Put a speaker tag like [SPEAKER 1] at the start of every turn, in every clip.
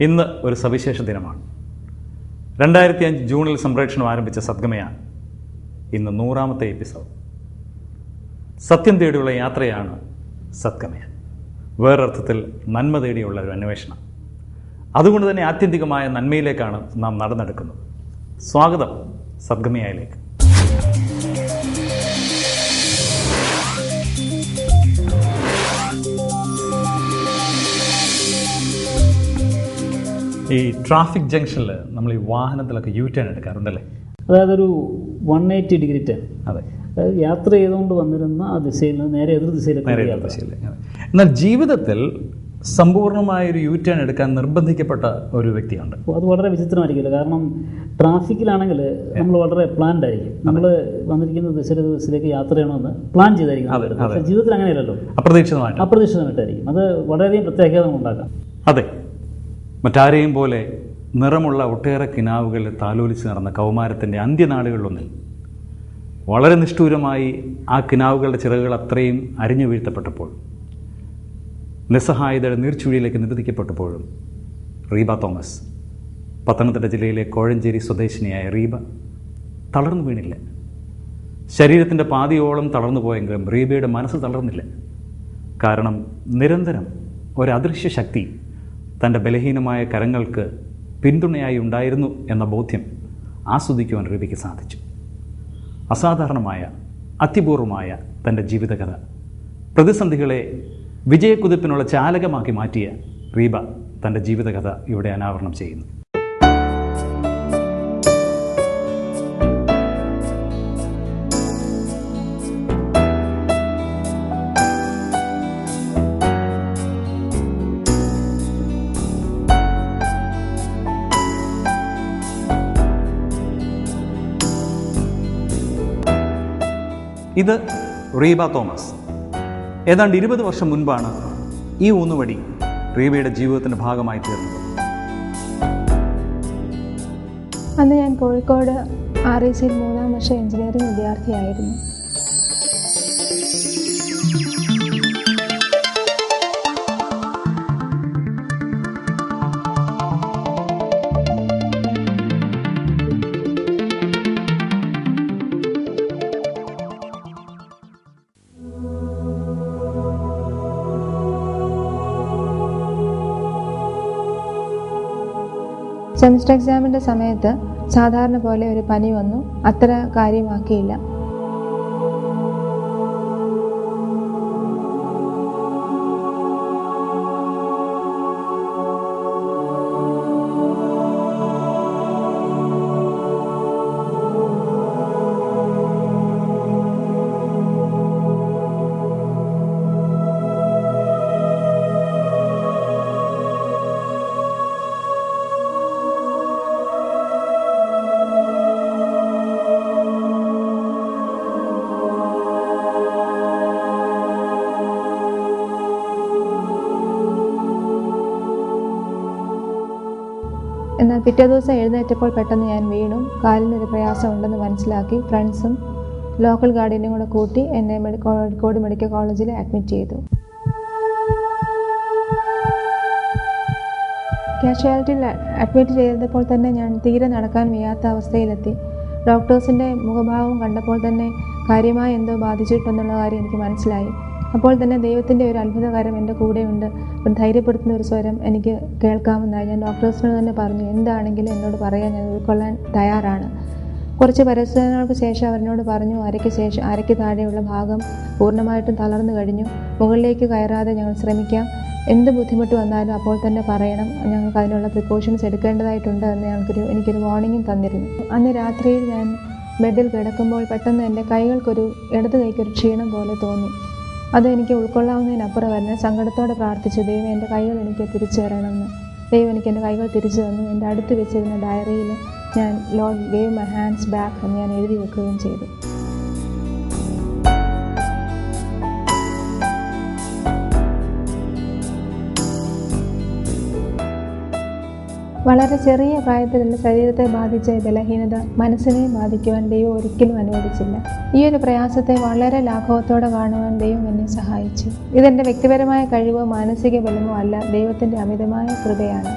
[SPEAKER 1] ഇന്ന് ഒരു സവിശേഷ ദിനമാണ്. രണ്ടായിരത്തി അഞ്ച് ജൂണിൽ സംപ്രേഷണം ആരംഭിച്ച സദ്ഗമയാണ് ഇന്ന് നൂറാമത്തെ എപ്പിസോഡ്. സത്യം തേടിയുള്ള യാത്രയാണ് സദ്ഗമയ വേറൊരർത്ഥത്തിൽ നന്മ തേടിയുള്ള ഒരു അന്വേഷണം. അതുകൊണ്ട് തന്നെ ആത്യന്തികമായ നന്മയിലേക്കാണ് നാം നടന്നെടുക്കുന്നത്. സ്വാഗതം സദ്ഗമയയിലേക്ക്. ഈ ട്രാഫിക് ജംഗ്ഷനിൽ നമ്മൾ ഈ വാഹനത്തിലൊക്കെ യൂ ടേൺ എടുക്കാറുണ്ടല്ലേ?
[SPEAKER 2] അതായത് ഒരു വൺ എയ്റ്റി ഡിഗ്രി ടേൺ
[SPEAKER 1] അതെ.
[SPEAKER 2] അതായത് യാത്ര ചെയ്തുകൊണ്ട് വന്നിരുന്ന ആ ദിശയിൽ നിന്ന് നേരെ എതിർ ദിശയിലേക്ക്.
[SPEAKER 1] എന്നാൽ ജീവിതത്തിൽ സമ്പൂർണമായ ഒരു യൂ ടേൺ എടുക്കാൻ നിർബന്ധിക്കപ്പെട്ട ഒരു വ്യക്തിയുണ്ട്.
[SPEAKER 2] അപ്പോൾ അത് വളരെ വിചിത്രമായിരിക്കില്ല കാരണം ട്രാഫിക്കിലാണെങ്കിൽ നമ്മൾ വളരെ പ്ലാൻഡ് ആയിരിക്കും നമ്മൾ വന്നിരിക്കുന്ന ദിശയിലെ ദിവസത്തിലേക്ക് യാത്ര ചെയ്യണമെന്ന് പ്ലാൻ ചെയ്തായിരിക്കും. പക്ഷേ ജീവിതത്തിൽ അങ്ങനെയല്ലല്ലോ
[SPEAKER 1] അപ്രതീക്ഷിതമായിട്ട്
[SPEAKER 2] അപ്രതീക്ഷിതമായിട്ടായിരിക്കും. അത് വളരെയധികം പ്രത്യാഘാതം ഉണ്ടാക്കാം.
[SPEAKER 1] അതെ. മറ്റാരെയും പോലെ നിറമുള്ള ഒട്ടേറെ കിനാവുകളിൽ താലോലിച്ച് നടന്ന കൗമാരത്തിന്റെ അന്ത്യനാളുകളിലൊന്നിൽ വളരെ നിഷ്ഠൂരമായി ആ കിനാവുകളുടെ ചിറകുകൾ അത്രയും അരിഞ്ഞു വീഴ്ത്തപ്പെട്ടപ്പോൾ നിസ്സഹായതയുടെ നീർച്ചുഴിയിലേക്ക് നിർദ്ദിക്കപ്പെട്ടപ്പോഴും റീബ തോമസ് പത്തനംതിട്ട ജില്ലയിലെ കോഴഞ്ചേരി സ്വദേശിനിയായ റീബ തളർന്നു വീണില്ല. ശരീരത്തിന്റെ പാതിയോളം തളർന്നു പോയെങ്കിലും റീബയുടെ മനസ്സ് തളർന്നില്ല. കാരണം നിരന്തരം ഒരു അദൃശ്യ ശക്തി തന്റെ ബലഹീനമായ കരങ്ങൾക്ക് പിന്തുണയായി ഉണ്ടായിരുന്നു എന്ന ബോധ്യം ആസ്വദിക്കുവാൻ റീബയ്ക്ക് സാധിച്ചു. അസാധാരണമായ അത്യപൂർവമായ തന്റെ ജീവിതകഥ പ്രതിസന്ധികളെ വിജയക്കുതിപ്പിനുള്ള ചാലകമാക്കി മാറ്റിയ റീബ തന്റെ ജീവിതകഥ ഇവിടെ അനാവരണം ചെയ്യുന്നു. ഇത് റീബ തോമസ്. ഏതാണ്ട് ഇരുപത് വർഷം മുൻപാണ് ഈ ഊന്നുവടി റീബയുടെ ജീവിതത്തിന്റെ ഭാഗമായി തീർന്നത്.
[SPEAKER 3] അന്ന് ഞാൻ കോഴിക്കോട് ആർ ഐ സിയിൽ മൂന്നാം വർഷ എഞ്ചിനീയറിംഗ് വിദ്യാർത്ഥിയായിരുന്നു. സെമിസ്റ്റർ എക്സാമിന്റെ സമയത്ത് സാധാരണ പോലെ ഒരു പനി വന്നു. അത്ര കാര്യമാക്കിയില്ല. പിറ്റേ ദിവസം എഴുന്നേറ്റപ്പോൾ പെട്ടെന്ന് ഞാൻ വീണു. കാലിനൊരു പ്രയാസം ഉണ്ടെന്ന് മനസ്സിലാക്കി ഫ്രണ്ട്സും ലോക്കൽ ഗാർഡിയനും കൂടെ കൂട്ടി എന്നെ കോഴിക്കോട് മെഡിക്കൽ കോളേജിൽ അഡ്മിറ്റ് ചെയ്തു. കാഷ്വാലിറ്റിയിൽ അഡ്മിറ്റ് ചെയ്തപ്പോൾ തന്നെ ഞാൻ തീരെ നടക്കാൻ വയ്യാത്ത അവസ്ഥയിലെത്തി. ഡോക്ടേഴ്സിന്റെ മുഖഭാവം കണ്ടപ്പോൾ തന്നെ കാര്യമായി എന്തോ ബാധിച്ചിട്ടുണ്ടെന്നുള്ള കാര്യം എനിക്ക് മനസ്സിലായി. അപ്പോൾ തന്നെ ദൈവത്തിന്റെ ഒരു അത്ഭുതകാരം എന്റെ കൂടെയുണ്ട്. ഒരു ധൈര്യപ്പെടുത്തുന്ന ഒരു സ്വരം എനിക്ക് കേൾക്കാമെന്നായി ഞാൻ ഡോക്ടേഴ്സിനോട് തന്നെ പറഞ്ഞു എന്താണെങ്കിലും എന്നോട് പറയാൻ ഞാൻ ഉൾക്കൊള്ളാൻ തയ്യാറാണ്. കുറച്ച് പരസ്യങ്ങൾക്ക് ശേഷം അവരിനോട് പറഞ്ഞു അരയ്ക്ക് ശേഷം അരയ്ക്ക് താഴെയുള്ള ഭാഗം പൂർണമായിട്ടും തളർന്നു കഴിഞ്ഞു. മുകളിലേക്ക് കയറാതെ ഞങ്ങൾ ശ്രമിക്കാം. എന്ത് ബുദ്ധിമുട്ട് വന്നാലും അപ്പോൾ തന്നെ പറയണം. ഞങ്ങൾക്ക് അതിനുള്ള പ്രിക്കോഷൻസ് എടുക്കേണ്ടതായിട്ടുണ്ട് എന്ന് ഞങ്ങൾക്കൊരു എനിക്കൊരു വാർണിംഗും തന്നിരുന്നു. അന്ന് രാത്രിയിൽ ഞാൻ ബെഡിൽ കിടക്കുമ്പോൾ പെട്ടെന്ന് എന്റെ കൈകൾക്കൊരു ഇടത് കൈക്കൊരു ക്ഷീണം പോലെ തോന്നി. അത് എനിക്ക് ഉൾക്കൊള്ളാവുന്നതിനപ്പുറം വരുന്ന സങ്കടത്തോടെ പ്രാർത്ഥിച്ചു ദൈവം എന്റെ കൈകൾ എനിക്ക് തിരിച്ചു തരണമെന്ന് ദൈവം എനിക്ക് എന്റെ കൈകൾ തിരിച്ചു തന്നു. എന്റെ അടുത്ത് വെച്ചിരുന്ന ഡയറിയിൽ ഞാൻ Lord gave my hands back എന്ന് ഞാൻ എഴുതി വെക്കുകയും ചെയ്തു. വളരെ ചെറിയ പ്രായത്തിൽ എന്റെ ശരീരത്തെ ബാധിച്ച ബലഹീനത മനസ്സിനെ ബാധിക്കുവാൻ ദൈവം ഒരിക്കലും അനുവദിച്ചില്ല. ഈ ഒരു പ്രയാസത്തെ വളരെ ലാഘവത്തോടെ കാണുവാൻ ദൈവം എന്നെ സഹായിച്ചു. ഇതെന്റെ വ്യക്തിപരമായ കഴിവോ മാനസിക ബലമോ അല്ല ദൈവത്തിന്റെ അമിതമായ കൃപയാണ്.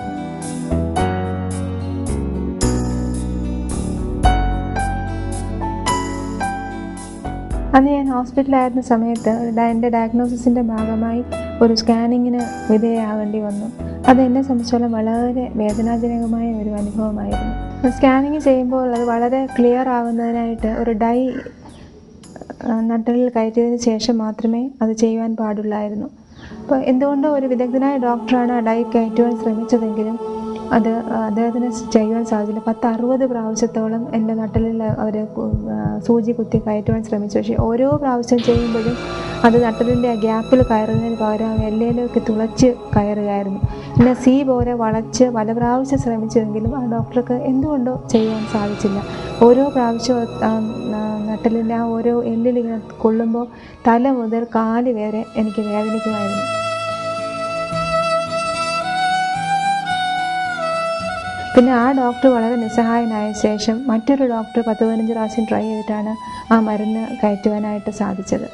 [SPEAKER 3] അന്ന് ഞാൻ ഹോസ്പിറ്റലായിരുന്ന സമയത്ത് എന്റെ ഡയഗ്നോസിസിന്റെ ഭാഗമായി ഒരു സ്കാനിങ്ങിന് വിധേയമാകേണ്ടി വന്നു. അത് എന്നെ സംബന്ധിച്ചോളം വളരെ വേദനാജനകമായ ഒരു അനുഭവമായിരുന്നു. സ്കാനിങ് ചെയ്യുമ്പോൾ അത് വളരെ ക്ലിയർ ആവുന്നതിനായിട്ട് ഒരു ഡൈ നട്ടലിൽ കയറ്റിയതിന് ശേഷം മാത്രമേ അത് ചെയ്യുവാൻ പാടുള്ളായിരുന്നു. അപ്പോൾ എന്തുകൊണ്ടോ ഒരു വിദഗ്ധനായ ഡോക്ടറാണ് ആ ഡൈ കയറ്റുവാൻ ശ്രമിച്ചതെങ്കിലും അത് അദ്ദേഹത്തിന് ചെയ്യുവാൻ സാധിച്ചില്ല. പത്ത് അറുപത് പ്രാവശ്യത്തോളം എന്റെ നട്ടലിൽ അവർ സൂചി കുത്തി കയറ്റുവാൻ ശ്രമിച്ചു. പക്ഷേ ഓരോ പ്രാവശ്യം ചെയ്യുമ്പോഴും അത് നട്ടലിന്റെ ആ ഗ്യാപ്പിൽ കയറുന്നതിന് പകരം എല്ലയിലേക്ക് തുളച്ച് കയറുകയായിരുന്നു. പിന്നെ സി പോലെ വളച്ച് പല പ്രാവശ്യം ശ്രമിച്ചെങ്കിലും ആ ഡോക്ടർക്ക് എന്തുകൊണ്ടോ ചെയ്യാൻ സാധിച്ചില്ല. ഓരോ പ്രാവശ്യം നട്ടലിന്റെ ആ ഓരോ എല്ലിൽ ഇങ്ങനെ കൊള്ളുമ്പോൾ തല മുതൽ കാൽ വരെ എനിക്ക് വേദനിക്കുമായിരുന്നു. പിന്നെ ആ ഡോക്ടർ വളരെ നിസ്സഹായനായ ശേഷം മറ്റൊരു ഡോക്ടർ പത്ത് പതിനഞ്ച് പ്രാവശ്യം ട്രൈ ചെയ്തിട്ടാണ് ആ മരുന്ന് കയറ്റുവാനായിട്ട് സാധിച്ചത്.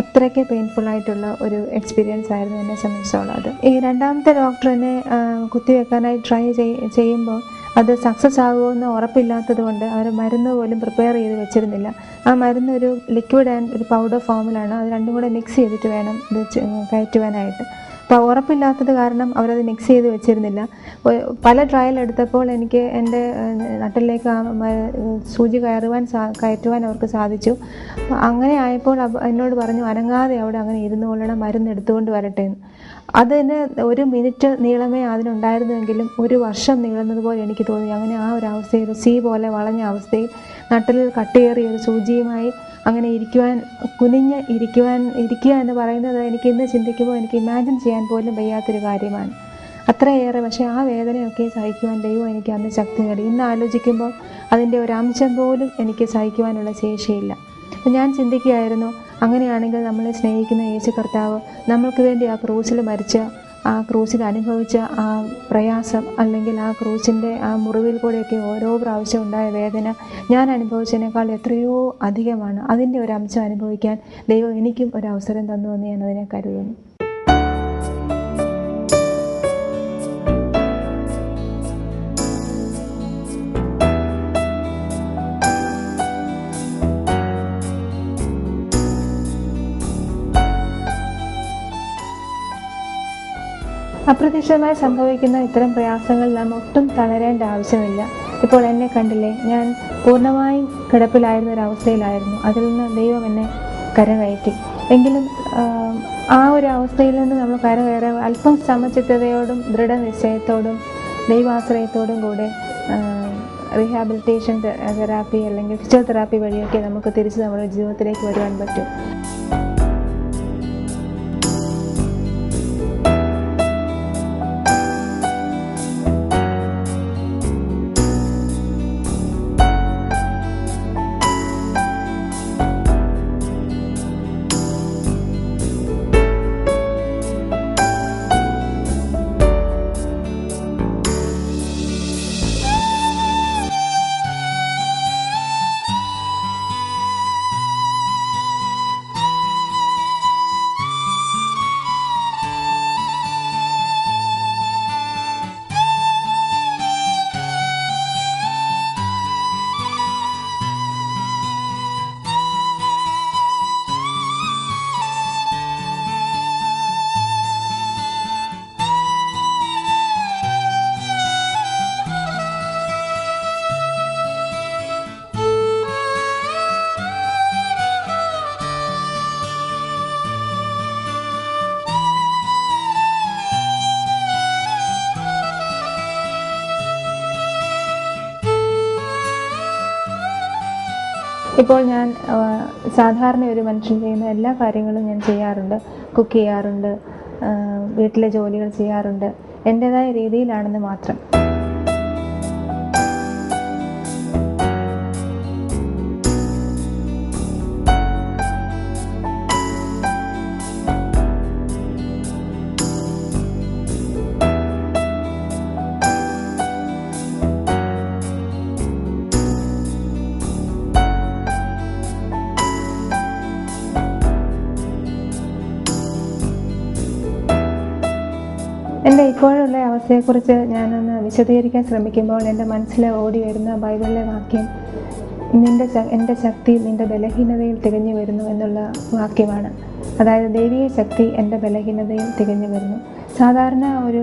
[SPEAKER 3] അത്രയ്ക്ക് പെയിൻഫുൾ ആയിട്ടുള്ള ഒരു എക്സ്പീരിയൻസ് ആയിരുന്നു എന്നെ സംബന്ധിച്ചോളം അത്. ഈ രണ്ടാമത്തെ ഡോക്ടർ എന്നെ കുത്തിവെക്കാനായി ട്രൈ ചെയ്യുമ്പോൾ അത് സക്സസ് ആകുമെന്ന് ഉറപ്പില്ലാത്തത് കൊണ്ട് അവർ മരുന്ന് പോലും പ്രിപ്പയർ ചെയ്ത് വെച്ചിരുന്നില്ല. ആ മരുന്ന് ഒരു ലിക്വിഡ് ആൻഡ് ഒരു പൗഡർ ഫോമിലാണ് അത് രണ്ടും കൂടെ മിക്സ് ചെയ്തിട്ട് വേണം ഇത് കയറ്റുവാനായിട്ട്. അപ്പോൾ ഉറപ്പില്ലാത്തത് കാരണം അവരത് മിക്സ് ചെയ്ത് വെച്ചിരുന്നില്ല. പല ട്രയൽ എടുത്തപ്പോൾ എനിക്ക് എന്റെ നട്ടിലേക്ക് സൂചി കയറുവാൻ സാ കയറ്റുവാൻ അവർക്ക് സാധിച്ചു. അങ്ങനെ ആയപ്പോൾ എന്നോട് പറഞ്ഞു അനങ്ങാതെ അവിടെ അങ്ങനെ ഇരുന്നു കൊള്ളണം മരുന്ന് എടുത്തുകൊണ്ട് വരട്ടെ എന്ന്. അതിന് ഒരു മിനിറ്റ് നീളമേ അതിനുണ്ടായിരുന്നുവെങ്കിലും ഒരു വർഷം നീളുന്നതുപോലെ എനിക്ക് തോന്നി. അങ്ങനെ ആ ഒരു അവസ്ഥയിൽ സി പോലെ വളഞ്ഞ അവസ്ഥയിൽ നട്ടിൽ കട്ടിയേറിയ ഒരു സൂചിയുമായി അങ്ങനെ ഇരിക്കുവാൻ കുനിഞ്ഞ് ഇരിക്കുവാൻ ഇരിക്കുക എന്ന് പറയുന്നത് എനിക്ക് ഇന്ന് ചിന്തിക്കുമ്പോൾ എനിക്ക് ഇമാജിൻ ചെയ്യാൻ പോലും വയ്യാത്തൊരു കാര്യമാണ്. അത്രയേറെ പക്ഷേ ആ വേദനയൊക്കെ സഹിക്കുവാൻ ദൈവം എനിക്ക് അന്ന് ശക്തി നേടി ഇന്ന് ആലോചിക്കുമ്പോൾ അതിന്റെ ഒരു അംശം പോലും എനിക്ക് സഹിക്കുവാനുള്ള ശേഷിയില്ല. അപ്പം ഞാൻ ചിന്തിക്കുകയായിരുന്നു അങ്ങനെയാണെങ്കിൽ നമ്മളെ സ്നേഹിക്കുന്ന യേശു കർത്താവ് നമ്മൾക്ക് വേണ്ടി ആ ക്രൂസിൽ മരിച്ച ആ ക്രൂസിൽ അനുഭവിച്ച ആ പ്രയാസം അല്ലെങ്കിൽ ആ ക്രൂസിന്റെ ആ മുറിവിൽ കൂടെയൊക്കെ ഓരോ പ്രാവശ്യം ഉണ്ടായ വേദന ഞാൻ അനുഭവിച്ചതിനേക്കാൾ എത്രയോ അധികമാണ്. അതിന്റെ ഒരു അംശം അനുഭവിക്കാൻ ദൈവം എനിക്കും ഒരു അവസരം തന്നു എന്ന് ഞാൻ അതിനെ കരുതുന്നു. അപ്രതീക്ഷിതമായി സംഭവിക്കുന്ന ഇത്തരം പ്രയാസങ്ങൾ നാം ഒട്ടും തളരേണ്ട ആവശ്യമില്ല. ഇപ്പോൾ എന്നെ കണ്ടില്ലേ? ഞാൻ പൂർണമായും കിടപ്പിലായിരുന്ന ഒരവസ്ഥയിലായിരുന്നു അതിൽ നിന്ന് ദൈവം എന്നെ കരകയറ്റി. എങ്കിലും ആ ഒരു അവസ്ഥയിൽ നിന്ന് നമ്മൾ കരകയറ അല്പം സമചിത്തതയോടും ദൃഢനിശ്ചയത്തോടും ദൈവാശ്രയത്തോടും കൂടെ റീഹാബിലിറ്റേഷൻ തെറാപ്പി അല്ലെങ്കിൽ ഫിസിയോതെറാപ്പി വഴിയൊക്കെ നമുക്ക് തിരിച്ച് നമ്മുടെ ജീവിതത്തിലേക്ക് വരുവാൻ പറ്റും. ഇപ്പോൾ ഞാൻ സാധാരണ ഒരു മനുഷ്യൻ ചെയ്യുന്ന എല്ലാ കാര്യങ്ങളും ഞാൻ ചെയ്യാറുണ്ട്. കുക്ക് ചെയ്യാറുണ്ട് വീട്ടിലെ ജോലികൾ ചെയ്യാറുണ്ട്. എന്റെതായ രീതിയിലാണെന്ന് മാത്രം. എന്റെ ഇപ്പോഴുള്ള അവസ്ഥയെക്കുറിച്ച് ഞാനൊന്ന് വിശദീകരിക്കാൻ ശ്രമിക്കുമ്പോൾ എന്റെ മനസ്സിൽ ഓടി വരുന്ന ബൈബിളിലെ വാക്യം നിന്റെ എന്റെ ശക്തി നിന്റെ ബലഹീനതയിൽ തികഞ്ഞു വരുന്നു എന്നുള്ള വാക്യമാണ്. അതായത് ദൈവിക ശക്തി എന്റെ ബലഹീനതയിൽ തികഞ്ഞു വരുന്നു. സാധാരണ ഒരു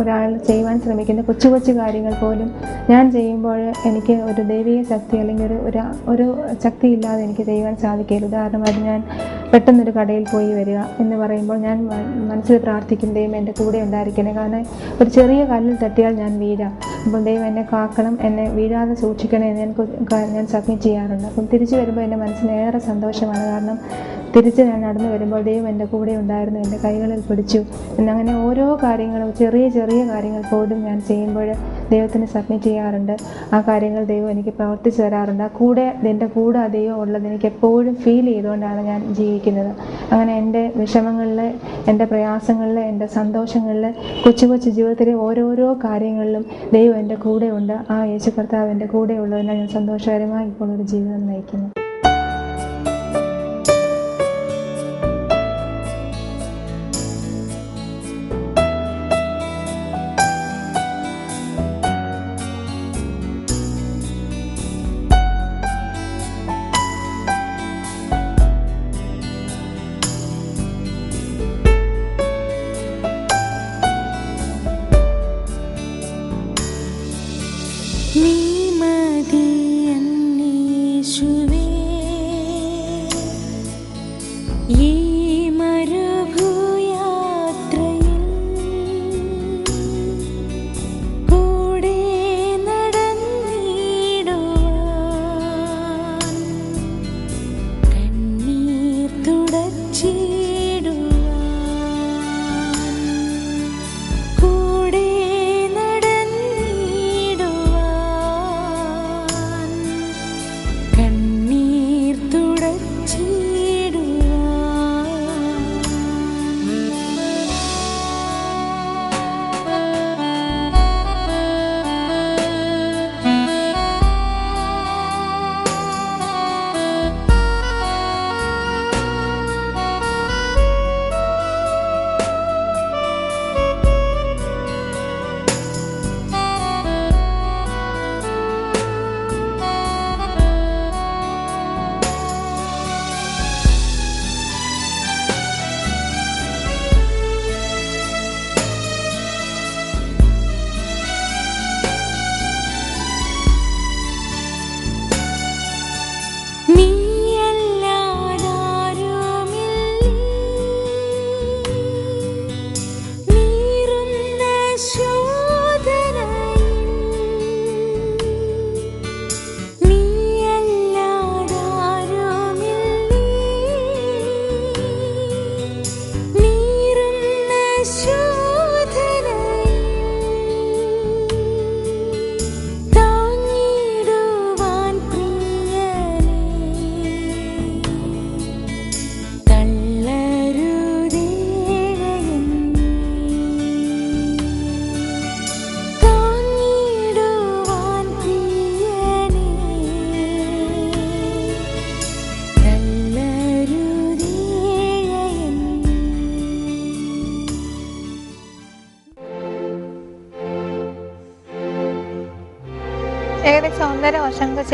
[SPEAKER 3] ഒരാൾ ചെയ്യുവാൻ ശ്രമിക്കുന്ന കൊച്ചു കൊച്ചു കാര്യങ്ങൾ പോലും ഞാൻ ചെയ്യുമ്പോൾ എനിക്ക് ഒരു ദൈവിക ശക്തി അല്ലെങ്കിൽ ഒരു ഒരു ഒരു ശക്തി ഇല്ലാതെ എനിക്ക് ചെയ്യുവാൻ സാധിക്കില്ല. ഉദാഹരണമായിട്ട് ഞാൻ പെട്ടെന്നൊരു കടയിൽ പോയി വരിക എന്ന് പറയുമ്പോൾ ഞാൻ മനസ്സിൽ പ്രാർത്ഥിക്കും ദൈവം എന്റെ കൂടെ ഉണ്ടായിരിക്കണേ. കാരണം ഒരു ചെറിയ കല്ലിൽ തട്ടിയാൽ ഞാൻ വീഴാം. അപ്പോൾ ദൈവം എന്നെ കാക്കണം എന്നെ വീഴാതെ സൂക്ഷിക്കണം എന്ന് ഞാൻ ഞാൻ സബ്മിറ്റ് ചെയ്യാറുണ്ട്. അപ്പം തിരിച്ചു വരുമ്പോൾ എന്റെ മനസ്സിന് ഏറെ സന്തോഷമാണ്. കാരണം തിരിച്ച് ഞാൻ നടന്നു വരുമ്പോൾ ദൈവം എന്റെ കൂടെ ഉണ്ടായിരുന്നു എന്റെ കൈകളിൽ പിടിച്ചു. എന്നങ്ങനെ ഓരോ കാര്യങ്ങളും ചെറിയ ചെറിയ കാര്യങ്ങൾ പോലും ഞാൻ ചെയ്യുമ്പോൾ ദൈവത്തിന് സബ്മിറ്റ് ചെയ്യാറുണ്ട്. ആ കാര്യങ്ങൾ ദൈവം എനിക്ക് പ്രവർത്തിച്ചു തരാറുണ്ട്. ആ കൂടെ എന്റെ കൂടെ ആ ദൈവം ഉള്ളത് എനിക്ക് എപ്പോഴും ഫീൽ ചെയ്തുകൊണ്ടാണ് ഞാൻ ജീവിക്കുന്നത്. അങ്ങനെ എന്റെ വിഷമങ്ങളിൽ എന്റെ പ്രയാസങ്ങളിൽ എന്റെ സന്തോഷങ്ങളിൽ കൊച്ചു കൊച്ചു ജീവിതത്തിലെ ഓരോരോ കാര്യങ്ങളിലും ദൈവം എന്റെ കൂടെ ഉണ്ട്. ആ യേശു കർത്താവ് എന്റെ കൂടെ ഉള്ളതിനാൽ ഞാൻ സന്തോഷകരമായി ഇപ്പോൾ ഒരു ജീവിതം നയിക്കുന്നു.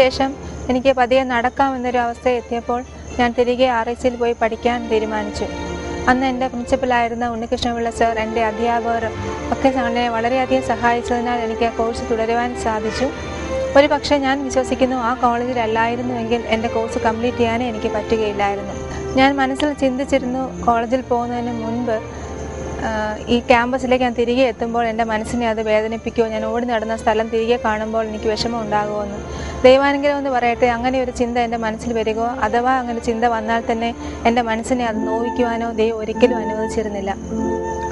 [SPEAKER 3] ശേഷം എനിക്ക് പതിയെ നടക്കാമെന്നൊരു അവസ്ഥ എത്തിയപ്പോൾ ഞാൻ തിരികെ ആർ എസിൽ പോയി പഠിക്കാൻ തീരുമാനിച്ചു. അന്ന് എന്റെ പ്രിൻസിപ്പലായിരുന്ന ഉണ്ണികൃഷ്ണപിള്ള സർ എന്റെ അധ്യാപകർ ഒക്കെ എന്നെ വളരെയധികം സഹായിച്ചതിനാൽ എനിക്ക് ആ കോഴ്സ് തുടരുവാൻ സാധിച്ചു. ഒരു പക്ഷേ ഞാൻ വിശ്വസിക്കുന്നു ആ കോളേജിലല്ലായിരുന്നുവെങ്കിൽ എന്റെ കോഴ്സ് കംപ്ലീറ്റ് ചെയ്യാനേ എനിക്ക് പറ്റുകയില്ലായിരുന്നു. ഞാൻ മനസ്സിൽ ചിന്തിച്ചിരുന്നു കോളേജിൽ പോകുന്നതിന് മുൻപ് ഈ ക്യാമ്പസിലേക്ക് ഞാൻ തിരികെ എത്തുമ്പോൾ എന്റെ മനസ്സിനെ അത് വേദനിപ്പിക്കുമോ ഞാൻ ഓടി നടന്ന സ്ഥലം തിരികെ കാണുമ്പോൾ എനിക്ക് വിഷമം ഉണ്ടാകുമെന്ന് ദൈവാനുഗ്രഹം എന്ന് പറയട്ടെ അങ്ങനെ ഒരു ചിന്ത എന്റെ മനസ്സിൽ വരികയോ അഥവാ അങ്ങനെ ചിന്ത വന്നാൽ തന്നെ എന്റെ മനസ്സിനെ അത് നോവിക്കുവാനോ ദൈവം ഒരിക്കലും അനുവദിച്ചിരുന്നില്ല.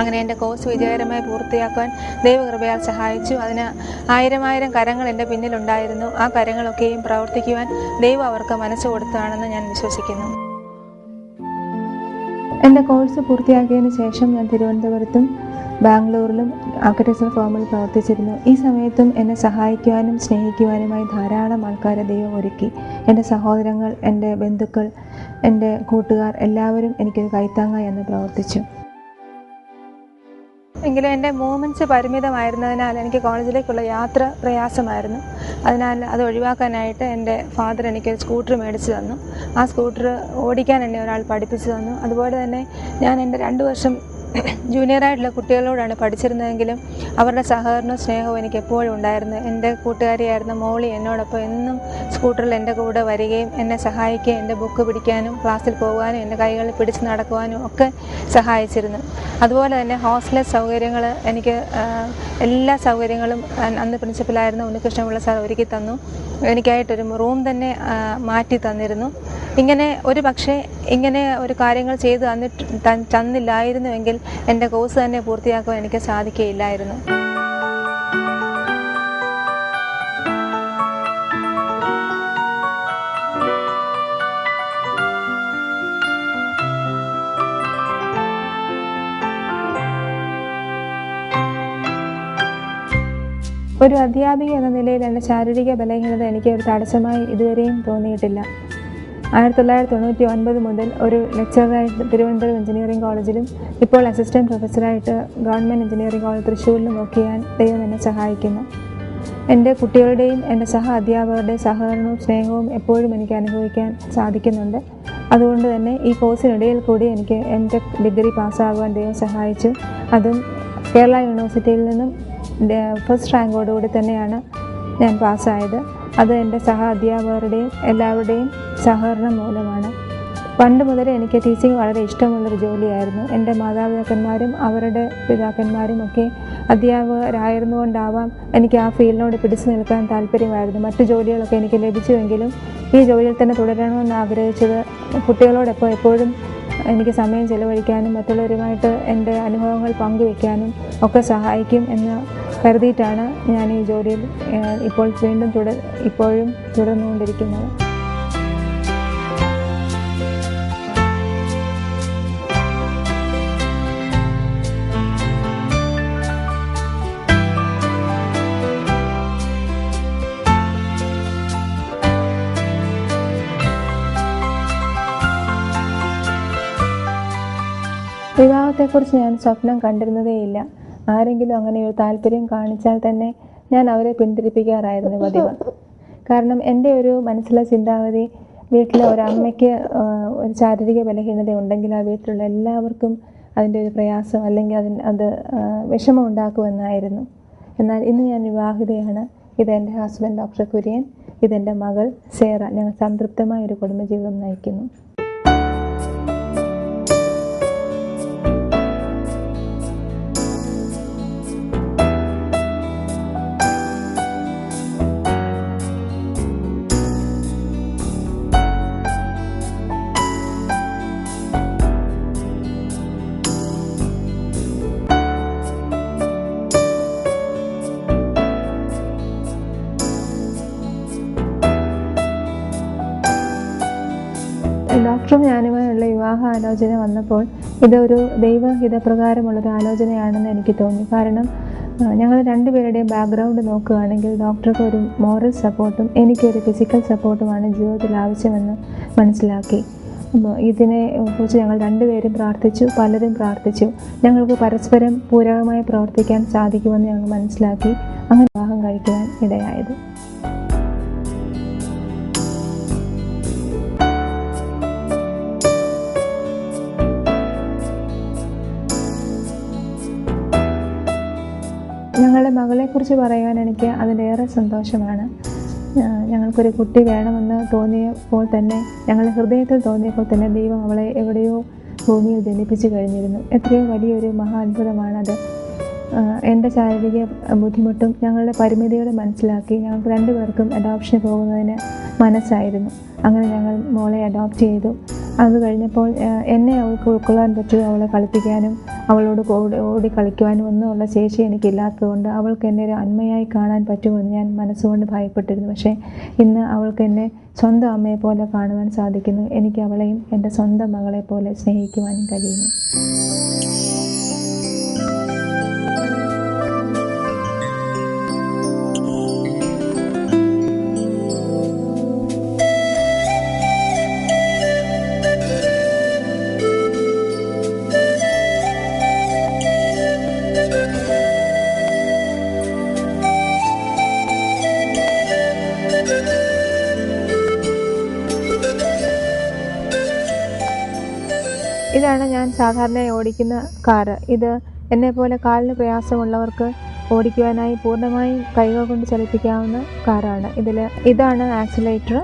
[SPEAKER 3] അങ്ങനെ എന്റെ കോഴ്സ് വിജയകരമായി പൂർത്തിയാക്കാൻ ദൈവകൃപയാൽ സഹായിച്ചു. അതിന് ആയിരം ആയിരം കരങ്ങൾ എന്റെ പിന്നിലുണ്ടായിരുന്നു. ആ കരങ്ങളൊക്കെയും പ്രവർത്തിക്കുവാൻ ദൈവം അവർക്ക് മനസ്സ് കൊടുത്തതാണെന്ന് ഞാൻ വിശ്വസിക്കുന്നു. എന്റെ കോഴ്സ് പൂർത്തിയാക്കിയതിന് ശേഷം ഞാൻ തിരുവനന്തപുരത്തും ബാംഗ്ലൂരിലും ആർക്കിടെക്ചർ ഫേമിൽ പ്രവർത്തിച്ചിരുന്നു. ഈ സമയത്തും എന്നെ സഹായിക്കുവാനും സ്നേഹിക്കുവാനുമായി ധാരാളം ആൾക്കാരെ ദൈവം ഒരുക്കി. എന്റെ സഹോദരങ്ങൾ എന്റെ ബന്ധുക്കൾ എന്റെ കൂട്ടുകാർ എല്ലാവരും എനിക്കൊരു കൈത്താങ്ങായി എന്ന് പ്രവർത്തിച്ചു. എങ്കിലും എന്റെ മൂവ്മെന്റ്സ് പരിമിതമായിരുന്നതിനാൽ എനിക്ക് കോളേജിലേക്കുള്ള യാത്ര പ്രയാസമായിരുന്നു. അതിനാൽ അത് ഒഴിവാക്കാനായിട്ട് എന്റെ ഫാദർ എനിക്കൊരു സ്കൂട്ടർ മേടിച്ചു തന്നു. ആ സ്കൂട്ടർ ഓടിക്കാൻ എന്നെ ഒരാൾ പഠിപ്പിച്ചു തന്നു. അതുപോലെ തന്നെ ഞാൻ എന്റെ രണ്ട് വർഷം ജൂനിയറായിട്ടുള്ള കുട്ടികളോടാണ് പഠിച്ചിരുന്നതെങ്കിലും അവരുടെ സഹകരണവും സ്നേഹവും എനിക്ക് എപ്പോഴും ഉണ്ടായിരുന്നു. എന്റെ കൂട്ടുകാരിയായിരുന്ന മോളി എന്നോടൊപ്പം എന്നും സ്കൂട്ടറിൽ എന്റെ കൂടെ വരികയും എന്നെ സഹായിക്കുകയും എന്റെ ബുക്ക് പിടിക്കാനും ക്ലാസ്സിൽ പോകാനും എന്റെ കൈകളിൽ പിടിച്ച് നടക്കുവാനും ഒക്കെ സഹായിച്ചിരുന്നു. അതുപോലെ തന്നെ ഹോസ്റ്റൽ സൗകര്യങ്ങൾ എനിക്ക് എല്ലാ സൗകര്യങ്ങളും അന്ന് പ്രിൻസിപ്പലായിരുന്ന ഉണ്ണികൃഷ്ണപിള്ള സാർ ഒരുക്കി തന്നു. എനിക്കായിട്ടൊരു റൂം തന്നെ മാറ്റി തന്നിരുന്നു. ഇങ്ങനെ ഒരു പക്ഷേ ഇങ്ങനെ ഒരു കാര്യങ്ങൾ ചെയ്ത് തന്നിട്ട് തന്നില്ലായിരുന്നുവെങ്കിൽ എന്റെ കോഴ്സ് തന്നെ പൂർത്തിയാക്കുവാൻ എനിക്ക് സാധിക്കുകയില്ലായിരുന്നു. ഒരു അധ്യാപിക എന്ന നിലയിൽ എന്റെ ശാരീരിക ബലഹീനത എനിക്ക് ഒരു തടസ്സമായി ഇതുവരെയും തോന്നിയിട്ടില്ല. ആയിരത്തി തൊള്ളായിരത്തി തൊണ്ണൂറ്റി ഒൻപത് മുതൽ ഒരു ലെക്ചറായിട്ട് തിരുവനന്തപുരം എഞ്ചിനീയറിംഗ് കോളേജിലും ഇപ്പോൾ അസിസ്റ്റന്റ് പ്രൊഫസറായിട്ട് ഗവൺമെന്റ് എഞ്ചിനീയറിംഗ് കോളേജ് തൃശ്ശൂരിലും വർക്ക് ചെയ്യാൻ ദൈവം എന്നെ സഹായിക്കുന്നു. എന്റെ കുട്ടികളുടെയും എന്റെ സഹ അധ്യാപകരുടെയും സഹകരണവും സ്നേഹവും എപ്പോഴും എനിക്ക് അനുഭവിക്കാൻ സാധിക്കുന്നുണ്ട്. അതുകൊണ്ട് തന്നെ ഈ കോഴ്സിനിടയിൽ കൂടി എനിക്ക് എന്റെ ഡിഗ്രി പാസ്സാകുവാൻ ദൈവം സഹായിച്ചു. അതും കേരള യൂണിവേഴ്സിറ്റിയിൽ നിന്നും ഫസ്റ്റ് റാങ്കോടുകൂടി തന്നെയാണ് ഞാൻ പാസ്സായത് അത് എന്റെ സഹ അധ്യാപകരുടെയും എല്ലാവരുടെയും സഹകരണം മൂലമാണ്. പണ്ട് മുതലേ എനിക്ക് ടീച്ചിങ് വളരെ ഇഷ്ടമുള്ളൊരു ജോലിയായിരുന്നു. എന്റെ മാതാപിതാക്കന്മാരും അവരുടെ പിതാക്കന്മാരും ഒക്കെ അധ്യാപകരായിരുന്നുകൊണ്ടാവാം എനിക്ക് ആ ഫീൽഡിനോട് പിടിച്ചു നിൽക്കാൻ താല്പര്യമായിരുന്നു. മറ്റു ജോലികളൊക്കെ എനിക്ക് ലഭിച്ചുവെങ്കിലും ഈ ജോലിയിൽ തന്നെ തുടരണമെന്ന് ആഗ്രഹിച്ചത് കുട്ടികളോടൊപ്പം എപ്പോഴും എനിക്ക് സമയം ചെലവഴിക്കാനും മറ്റുള്ളവരുമായിട്ട് എന്റെ അനുഭവങ്ങൾ പങ്കുവെക്കാനും ഒക്കെ സഹായിക്കും എന്ന് കരുതിയിട്ടാണ് ഞാൻ ഈ ജോലിയിൽ ഇപ്പോൾ വീണ്ടും തുടർ ഇപ്പോഴും തുടർന്നുകൊണ്ടിരിക്കുന്നത്. വിവാഹത്തെക്കുറിച്ച് ഞാൻ സ്വപ്നം കണ്ടിരുന്നതേയില്ല. ആരെങ്കിലും അങ്ങനെ ഒരു താല്പര്യം കാണിച്ചാൽ തന്നെ ഞാൻ അവരെ പിന്തിരിപ്പിക്കാറായിരുന്നു പതിവ്. കാരണം എന്റെ ഒരു മനസ്സിലെ ചിന്താഗതി വീട്ടിലെ ഒരമ്മയ്ക്ക് ഒരു ശാരീരിക ബലഹീനത ഉണ്ടെങ്കിൽ ആ വീട്ടിലുള്ള എല്ലാവർക്കും അതിന്റെ ഒരു പ്രയാസം അല്ലെങ്കിൽ അതിന് അത് വിഷമം ഉണ്ടാക്കുമെന്നായിരുന്നു. എന്നാൽ ഇന്ന് ഞാൻ വിവാഹിതയാണ്. ഇതെന്റെ ഹസ്ബൻഡ് ഡോക്ടർ കുര്യൻ. ഇതെന്റെ മകൾ സേറ. ഞങ്ങൾ സംതൃപ്തമായ ഒരു കുടുംബജീവിതം നയിക്കുന്നു. ആലോചന വന്നപ്പോൾ ഇതൊരു ദൈവഹിതപ്രകാരമുള്ളൊരു ആലോചനയാണെന്ന് എനിക്ക് തോന്നി. കാരണം ഞങ്ങൾ രണ്ടുപേരുടെയും ബാക്ക്ഗ്രൗണ്ട് നോക്കുകയാണെങ്കിൽ ഡോക്ടർക്ക് ഒരു മോറൽ സപ്പോർട്ടും എനിക്കൊരു ഫിസിക്കൽ സപ്പോർട്ടുമാണ് ജീവിതത്തിൽ ആവശ്യമെന്ന് മനസ്സിലാക്കി. ഇതിനെ കുറിച്ച് ഞങ്ങൾ രണ്ടുപേരും പ്രാർത്ഥിച്ചു പലരും പ്രാർത്ഥിച്ചു. ഞങ്ങൾക്ക് പരസ്പരം പൂരകമായി പ്രവർത്തിക്കാൻ സാധിക്കുമെന്ന് ഞങ്ങൾ മനസ്സിലാക്കി. അങ്ങനെ വിവാഹം കഴിക്കുവാൻ ഇടയായത്. ഞങ്ങളുടെ മകളെക്കുറിച്ച് പറയാൻ എനിക്ക് അതിലേറെ സന്തോഷമാണ്. ഞങ്ങൾക്കൊരു കുട്ടി വേണമെന്ന് തോന്നിയപ്പോൾ തന്നെ ഞങ്ങളുടെ ഹൃദയത്തിൽ തോന്നിയപ്പോൾ തന്നെ ദൈവം അവളെ എവിടെയോ ഭൂമിയിൽ ജനിപ്പിച്ചു കഴിഞ്ഞിരുന്നു. എത്രയോ വലിയൊരു മഹാ അത്ഭുതമാണത് എന്റെ ശാരീരിക ബുദ്ധിമുട്ടും ഞങ്ങളുടെ പരിമിതികളെ മനസ്സിലാക്കി ഞങ്ങൾക്ക് രണ്ടുപേർക്കും അഡോപ്ഷന് പോകുന്നതിന് മനസ്സായിരുന്നു. അങ്ങനെ ഞങ്ങൾ മോളെ അഡോപ്റ്റ് ചെയ്തു. അത് കഴിഞ്ഞപ്പോൾ എന്നെ അവൾക്ക് ഉൾക്കൊള്ളാൻ പറ്റും അവളെ കളിപ്പിക്കാനും അവളോട് ഓടി ഓടി കളിക്കുവാനും ഒന്നും ഉള്ള ശേഷി എനിക്കില്ലാത്തതുകൊണ്ട് അവൾക്ക് എന്നെ ഒരു അന്മയായി കാണാൻ പറ്റുമെന്ന് ഞാൻ മനസ്സുകൊണ്ട് ഭയപ്പെട്ടിരുന്നു. പക്ഷേ ഇന്ന് അവൾക്ക് എന്നെ സ്വന്തം അമ്മയെ പോലെ കാണുവാൻ സാധിക്കുന്നു. എനിക്ക് അവളെയും എന്റെ സ്വന്തം മകളെ പോലെ സ്നേഹിക്കുവാനും കഴിയുന്നു ും. സാധാരണയായി ഓടിക്കുന്ന കാറ്. ഇത് എന്നെപ്പോലെ കാലിന് പ്രയാസമുള്ളവർക്ക് ഓടിക്കുവാനായി പൂർണമായും കൈകൾ കൊണ്ട് ചലിപ്പിക്കാവുന്ന കാറാണ്. ഇതിൽ ഇതാണ് ആക്സിലേറ്റർ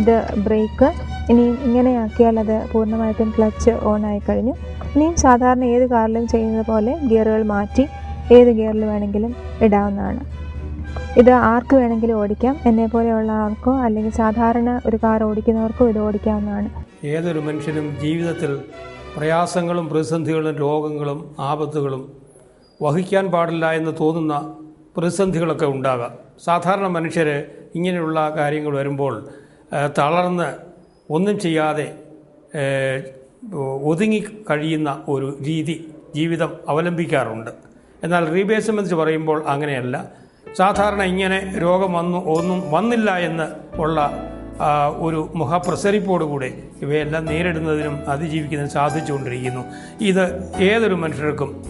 [SPEAKER 3] ഇത് ബ്രേക്ക്. ഇനിയും ഇങ്ങനെയാക്കിയാൽ അത് പൂർണമായിട്ടും ക്ലച്ച് ഓൺ ആയി കഴിഞ്ഞു. ഇനിയും സാധാരണ ഏത് കാറിലും ചെയ്യുന്നത് പോലെ ഗിയറുകൾ മാറ്റി ഏത് ഗിയറിൽ വേണമെങ്കിലും ഇടാവുന്നതാണ്. ഇത് ആർക്ക് വേണമെങ്കിലും ഓടിക്കാം. എന്നെ പോലെയുള്ള ആൾക്കോ അല്ലെങ്കിൽ സാധാരണ ഒരു കാർ ഓടിക്കുന്നവർക്കോ ഇത് ഓടിക്കാവുന്നതാണ്.
[SPEAKER 4] ഏതൊരു മനുഷ്യനും ജീവിതത്തിൽ പ്രയാസങ്ങളും പ്രതിസന്ധികളും രോഗങ്ങളും ആപത്തുകളും വഹിക്കാൻ പാടില്ല എന്ന് തോന്നുന്ന പ്രതിസന്ധികളൊക്കെ ഉണ്ടാകാം. സാധാരണ മനുഷ്യർ ഇങ്ങനെയുള്ള കാര്യങ്ങൾ വരുമ്പോൾ തളർന്ന് ഒന്നും ചെയ്യാതെ ഒതുങ്ങി കഴിയുന്ന ഒരു രീതി ജീവിതം അവലംബിക്കാറുണ്ട്. എന്നാൽ റീബേസ്മെൻസ് പറയുമ്പോൾ അങ്ങനെയല്ല. സാധാരണ ഇങ്ങനെ രോഗം വന്നു ഒന്നും വന്നില്ല എന്ന് ഉള്ള ഒരു മുഖപ്രസരിപ്പോടുകൂടെ ഇവയെല്ലാം നേരിടുന്നതിനും അതിജീവിക്കുന്നതിനും സാധിച്ചുകൊണ്ടിരിക്കുന്നു. ഇത് ഏതൊരു മനുഷ്യർക്കും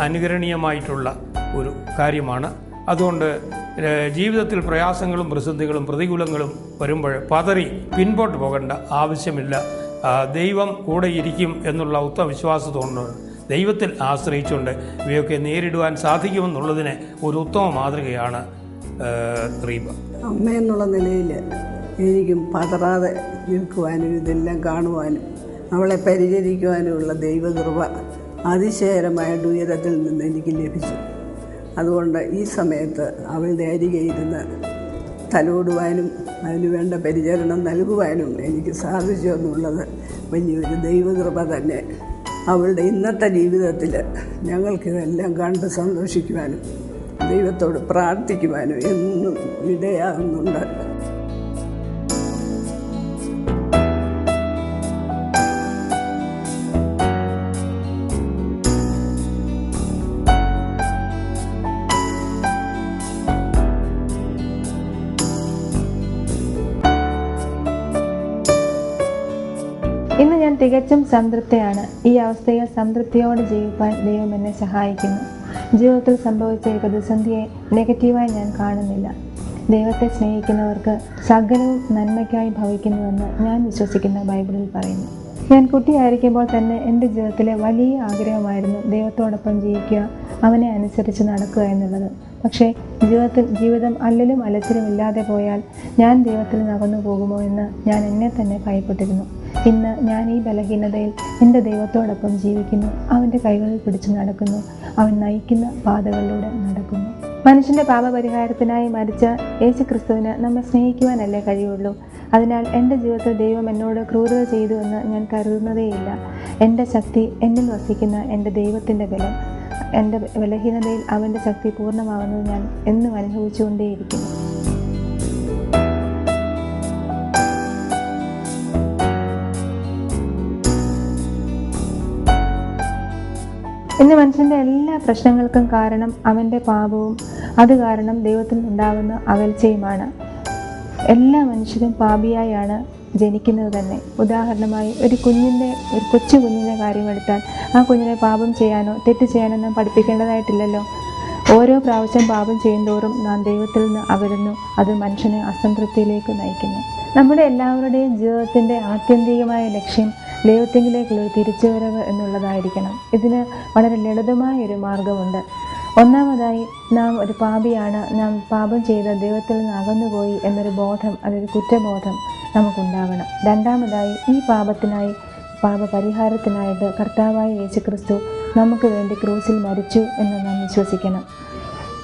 [SPEAKER 4] അനുകരണീയമായിട്ടുള്ള ഒരു കാര്യമാണ്. അതുകൊണ്ട് ജീവിതത്തിൽ പ്രയാസങ്ങളും പ്രതിസന്ധികളും പ്രതികൂലങ്ങളും വരുമ്പോൾ പതറി പിൻപോട്ട് പോകേണ്ട ആവശ്യമില്ല. ദൈവം കൂടെ ഇരിക്കും എന്നുള്ള ഉത്ത വിശ്വാസത്തോണ്ട് ദൈവത്തിൽ ആശ്രയിച്ചുകൊണ്ട് ഇവയൊക്കെ നേരിടുവാൻ സാധിക്കുമെന്നുള്ളതിന് ഒരു ഉത്തമ മാതൃകയാണ് ദ്രീപ
[SPEAKER 5] അമ്മ എന്നുള്ള നിലയിൽ എനിക്കും പതറാതെ നിൽക്കുവാനും ഇതെല്ലാം കാണുവാനും അവളെ പരിചരിക്കുവാനുമുള്ള ദൈവകൃപ അതിശയകരമായിട്ട് ഉയരത്തിൽ നിന്ന് എനിക്ക് ലഭിച്ചു. അതുകൊണ്ട് ഈ സമയത്ത് അവളുടെ അരികെ ഇരുന്ന് തലോടുവാനും അതിനുവേണ്ട പരിചരണം നൽകുവാനും എനിക്ക് സാധിച്ചു എന്നുള്ളത് വലിയൊരു ദൈവകൃപ തന്നെ. അവളുടെ ഇന്നത്തെ ജീവിതത്തിൽ ഞങ്ങൾക്കിതെല്ലാം കണ്ട് സന്തോഷിക്കുവാനും ദൈവത്തോട് പ്രാർത്ഥിക്കുവാനും എന്നും ഇടയാകുന്നുണ്ട്.
[SPEAKER 3] തികച്ചും സംതൃപ്തിയാണ്. ഈ അവസ്ഥയിൽ സംതൃപ്തിയോടെ ജീവിക്കാൻ ദൈവം എന്നെ സഹായിക്കുന്നു. ജീവിതത്തിൽ സംഭവിച്ച ഈ പ്രതിസന്ധിയെ നെഗറ്റീവായി ഞാൻ കാണുന്നില്ല. ദൈവത്തെ സ്നേഹിക്കുന്നവർക്ക് സകലവും നന്മയ്ക്കായി ഭവിക്കുന്നുവെന്ന് ഞാൻ വിശ്വസിക്കുന്ന ബൈബിളിൽ പറയുന്നു. ഞാൻ കുട്ടിയായിരിക്കുമ്പോൾ തന്നെ എന്റെ ജീവിതത്തിലെ വലിയ ആഗ്രഹമായിരുന്നു ദൈവത്തോടൊപ്പം ജീവിക്കുക അവനെ അനുസരിച്ച് നടക്കുക എന്നുള്ളത്. പക്ഷേ ജീവിതത്തിൽ ജീവിതം അല്ലലും അലച്ചിലും ഇല്ലാതെ പോയാൽ ഞാൻ ദൈവത്തിൽ നിന്ന് അകന്നു പോകുമോ എന്ന് ഞാൻ എന്നെ തന്നെ ഭയപ്പെട്ടിരുന്നു. ഇന്ന് ഞാൻ ഈ ബലഹീനതയിൽ എന്റെ ദൈവത്തോടൊപ്പം ജീവിക്കുന്നു. അവന്റെ കൈകളിൽ പിടിച്ചു നടക്കുന്നു. അവൻ നയിക്കുന്ന പാതകളിലൂടെ നടക്കുന്നു. മനുഷ്യന്റെ പാപപരിഹാരത്തിനായി മരിച്ച യേശു ക്രിസ്തുവിന് നമ്മെ സ്നേഹിക്കുവാനല്ലേ കഴിയുള്ളൂ? അതിനാൽ എന്റെ ജീവിതത്തിൽ ദൈവം എന്നോട് ക്രൂരത ചെയ്തു എന്ന് ഞാൻ കരുതുന്നതേയില്ല. എന്റെ ശക്തി എന്നിൽ വസിക്കുന്ന എന്റെ ദൈവത്തിന്റെ ബലം എന്റെ ബലഹീനതയിൽ അവന്റെ ശക്തി പൂർണമാവുന്നത് ഞാൻ എന്നും അനുഭവിച്ചുകൊണ്ടേയിരിക്കുന്നു. ഇന്ന് മനുഷ്യന്റെ എല്ലാ പ്രശ്നങ്ങൾക്കും കാരണം അവന്റെ പാപവും അത് കാരണം ദൈവത്തിൽ നിന്നുണ്ടാകുന്ന അകൽച്ചയുമാണ്. എല്ലാ മനുഷ്യരും പാപിയായാണ് ജനിക്കുന്നത് തന്നെ. ഉദാഹരണമായി ഒരു കുഞ്ഞിന്റെ ഒരു കൊച്ചു കുഞ്ഞിന്റെ കാര്യമെടുത്താൽ ആ കുഞ്ഞിനെ പാപം ചെയ്യാനോ തെറ്റ് ചെയ്യാനോ നാം പഠിപ്പിക്കേണ്ടതായിട്ടില്ലല്ലോ. ഓരോ പ്രാവശ്യം പാപം ചെയ്യുന്തോറും നാം ദൈവത്തിൽ നിന്ന് അകലുന്നു. അത് മനുഷ്യനെ അസംതൃപ്തിയിലേക്ക് നയിക്കുന്നു. നമ്മുടെ എല്ലാവരുടെയും ജീവിതത്തിന്റെ ആത്യന്തികമായ ലക്ഷ്യം ദൈവത്തിങ്കിലേക്കുള്ള ഒരു തിരിച്ചുവരവ് എന്നുള്ളതായിരിക്കണം. ഇതിന് വളരെ ലളിതമായ ഒരു മാർഗമുണ്ട്. ഒന്നാമതായി നാം ഒരു പാപിയാണ്. നാം പാപം ചെയ്ത ദൈവത്തിൽ നിന്ന് അകന്നുപോയി എന്നൊരു ബോധം അതൊരു കുറ്റബോധം നമുക്കുണ്ടാവണം. രണ്ടാമതായി ഈ പാപത്തിനായി പാപപരിഹാരത്തിനായിട്ട് കർത്താവായ യേശു ക്രിസ്തു നമുക്ക് വേണ്ടി ക്രൂസിൽ മരിച്ചു എന്ന് നാം വിശ്വസിക്കണം.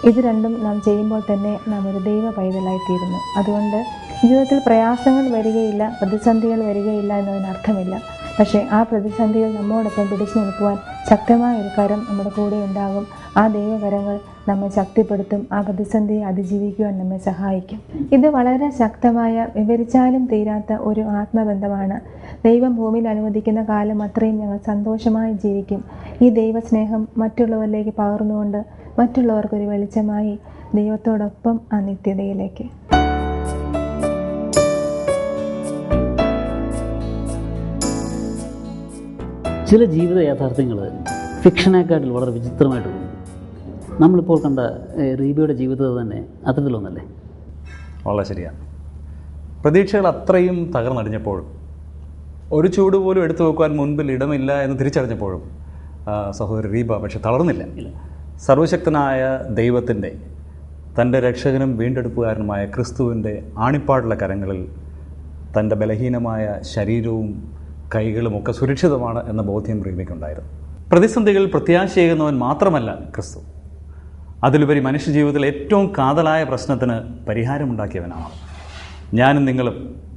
[SPEAKER 3] ഇത് രണ്ടും നാം ചെയ്യുമ്പോൾ തന്നെ നാം ഒരു ദൈവ പൈതലായിത്തീരുന്നു. അതുകൊണ്ട് ജീവിതത്തിൽ പ്രയാസങ്ങൾ വരികയില്ല പ്രതിസന്ധികൾ വരികയില്ല എന്നതിനർത്ഥമില്ല. പക്ഷേ ആ പ്രതിസന്ധിയിൽ നമ്മോടൊപ്പം പിടിച്ചു നിൽക്കുവാൻ ശക്തമായ ഒരു കരം നമ്മുടെ കൂടെ ഉണ്ടാകും. ആ ദൈവകരങ്ങൾ നമ്മെ ശക്തിപ്പെടുത്തും. ആ പ്രതിസന്ധിയെ അതിജീവിക്കുവാൻ നമ്മെ സഹായിക്കും. ഇത് വളരെ ശക്തമായ വിവരിച്ചാലും തീരാത്ത ഒരു ആത്മബന്ധമാണ്. ദൈവം ഭൂമിയിൽ അനുവദിക്കുന്ന കാലം അത്രയും ഞങ്ങൾ സന്തോഷമായി ജീവിക്കും. ഈ ദൈവസ്നേഹം മറ്റുള്ളവരിലേക്ക് പകർന്നുകൊണ്ട് മറ്റുള്ളവർക്കൊരു വെളിച്ചമായി ദൈവത്തോടൊപ്പം ആ നിത്യതയിലേക്ക്.
[SPEAKER 2] ചില ജീവിത യാഥാർത്ഥ്യങ്ങൾ ഫിക്ഷനേക്കാട്ടിൽ വളരെ വിചിത്രമായിട്ട് തോന്നുന്നു നമ്മളിപ്പോൾ കണ്ട റീബിയുടെ ജീവിതം തന്നെ
[SPEAKER 1] ഒരു ചൂട് പോലും എടുത്തു വെക്കുവാൻ മുൻപിൽ ഇടമില്ല എന്ന് തിരിച്ചറിഞ്ഞപ്പോഴും സഹോദരി റീബ പക്ഷെ തളർന്നില്ല. സർവശക്തനായ ദൈവത്തിന്റെ തന്റെ രക്ഷകനും വീണ്ടെടുപ്പുകാരനുമായ ക്രിസ്തുവിന്റെ ആണിപ്പാടുള്ള കരങ്ങളിൽ തന്റെ ബലഹീനമായ ശരീരവും കൈകളും ഒക്കെ സുരക്ഷിതമാണ് എന്ന ബോധ്യം പ്രേമിക്കുണ്ടായിരുന്നു. പ്രതിസന്ധികൾ പ്രത്യാശയേകുന്നവൻ മാത്രമല്ല ക്രിസ്തു. അതിലുപരി മനുഷ്യജീവിതത്തിൽ ഏറ്റവും കാതലായ പ്രശ്നത്തിന് പരിഹാരമുണ്ടാക്കിയവനാണ്. ഞാനും നിങ്ങളും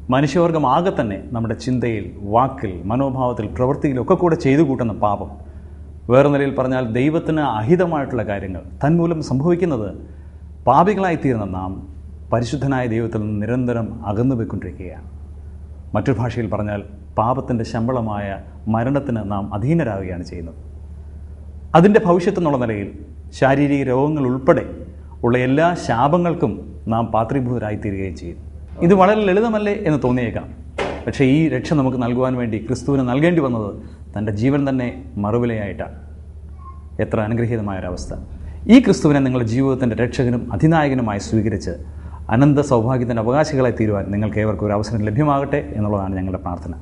[SPEAKER 1] മനുഷ്യവർഗം ആകെ തന്നെ നമ്മുടെ ചിന്തയിൽ വാക്കിൽ മനോഭാവത്തിൽ പ്രവൃത്തിയിലൊക്കെ കൂടെ ചെയ്തു കൂട്ടുന്ന പാപം. വേറെ നിലയിൽ പറഞ്ഞാൽ ദൈവത്തിന് അഹിതമായിട്ടുള്ള കാര്യങ്ങൾ തന്മൂലം സംഭവിക്കുന്നത് പാപികളായിത്തീരുന്ന നാം പരിശുദ്ധനായ ദൈവത്തിൽ നിന്ന് നിരന്തരം അകന്നു പോയിക്കൊണ്ടിരിക്കുകയാണ് മറ്റൊരു ഭാഷയിൽ പറഞ്ഞാൽ പാപത്തിന്റെ ശമ്പളമായ മരണത്തിന് നാം അധീനരാകുകയാണ് ചെയ്യുന്നത്. അതിന്റെ ഭവിഷ്യത്ത് എന്നുള്ള നിലയിൽ ശാരീരിക രോഗങ്ങൾ ഉൾപ്പെടെ ഉള്ള എല്ലാ ശാപങ്ങൾക്കും നാം പാത്രീഭൂതരായിത്തീരുകയും ചെയ്യും. ഇത് വളരെ ലളിതമല്ലേ എന്ന് തോന്നിയേക്കാം. പക്ഷേ ഈ രക്ഷ നമുക്ക് നൽകുവാൻ വേണ്ടി ക്രിസ്തുവിന് നൽകേണ്ടി വന്നത് തന്റെ ജീവൻ തന്നെ മറുവിലയായിട്ടാണ്. എത്ര അനുഗ്രഹീതമായ ഒരവസ്ഥ ഈ ക്രിസ്തുവിനെ നിങ്ങളുടെ ജീവിതത്തിന്റെ രക്ഷകനും അധിനായകനുമായി സ്വീകരിച്ച് അനന്ത സൗഭാഗ്യത്തിന്റെ അവകാശികളായി തീരുവാൻ നിങ്ങൾക്ക് ഏവർക്കും ഒരു അവസരം ലഭ്യമാകട്ടെ എന്നുള്ളതാണ് ഞങ്ങളുടെ പ്രാർത്ഥന.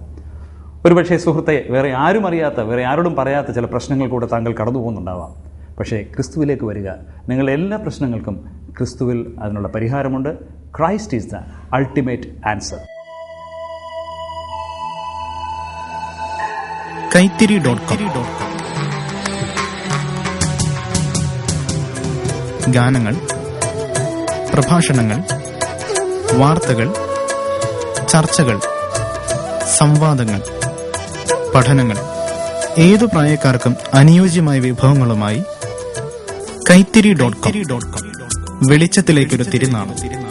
[SPEAKER 1] ഒരുപക്ഷേ സുഹൃത്തെ വേറെ ആരും അറിയാത്ത വേറെ ആരോടും പറയാത്ത ചില പ്രശ്നങ്ങൾ കൂടെ താങ്കൾ കടന്നു പോകുന്നുണ്ടാവാം. പക്ഷേ ക്രിസ്തുവിലേക്ക് വരിക നിങ്ങളുടെ എല്ലാ പ്രശ്നങ്ങൾക്കും ക്രിസ്തുവിൽ അതിനുള്ള പരിഹാരമുണ്ട്. Christ is the ultimate answer
[SPEAKER 6] Kaithiri ഗാനങ്ങൾ പ്രഭാഷണങ്ങൾ വാർത്തകൾ ചർച്ചകൾ സംവാദങ്ങൾ. പഠനങ്ങൾ. ഏതു പ്രായക്കാർക്കും അനുയോജ്യമായ വിഭവങ്ങളുമായി കൈത്തിരി ഡോട്ട് കോം. വെളിച്ചത്തിലേക്കൊരു തിരുനാളം